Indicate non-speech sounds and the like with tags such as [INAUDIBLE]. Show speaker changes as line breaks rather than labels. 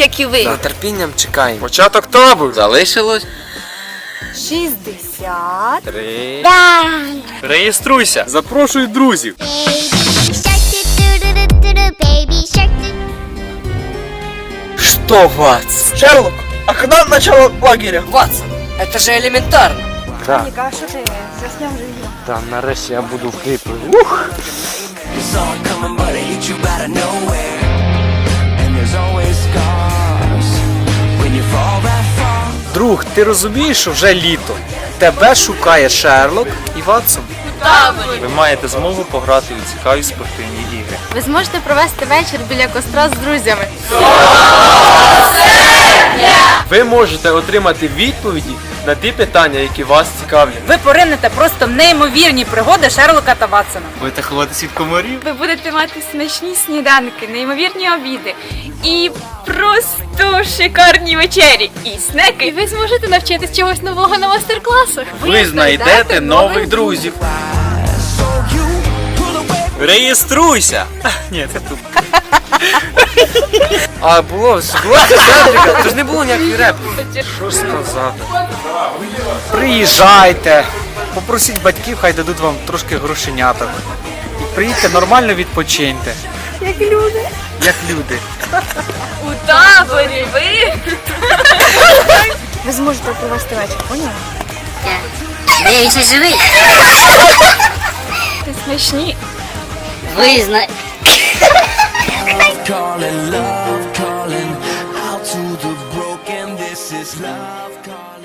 так як і ви.
За терпінням чекаємо.
Початок табору.
Залишилось
60.
Три. Реєструйся. Запрошуй друзів.
Что, Ватс?
Шерлок, а когда начало лагеря?
Ватс, это же элементарно.
Так,
Ніка, що ти засняв вже відео?
та нарешті я буду в кліпі.
It's
Друг, ти розумієш, що вже літо. Тебе шукає Шерлок і Ватсон. Ви маєте змогу пограти у цікаві спортивні ігри.
Ви зможете провести вечір біля костра з друзями.
Ви можете отримати відповіді на ті питання, які вас цікавлять.
Ви поринете просто в неймовірні пригоди Шерлока та Ватсона.
Будете ховатися від комарів.
Ви будете мати смачні сніданки, неймовірні обіди і просто шикарні вечері і снеки. І ви зможете навчитись чогось нового на мастер-класах.
Ви знайдете нових друзів. Реєструйся! Ні, це тут. [LAUGHS]
А було, було це Седрика, тож не було ніякої репліки.
Що сказати? Приїжджайте, попросіть батьків, хай дадуть вам трошки грошеняток. І приїдьте нормально відпочиньте. Як люди. Як люди.
У таборі ви
Ви зможете провести вечір, поняли?
Дивіться живий.
смачні.
Ви знаєте.
This is love calling.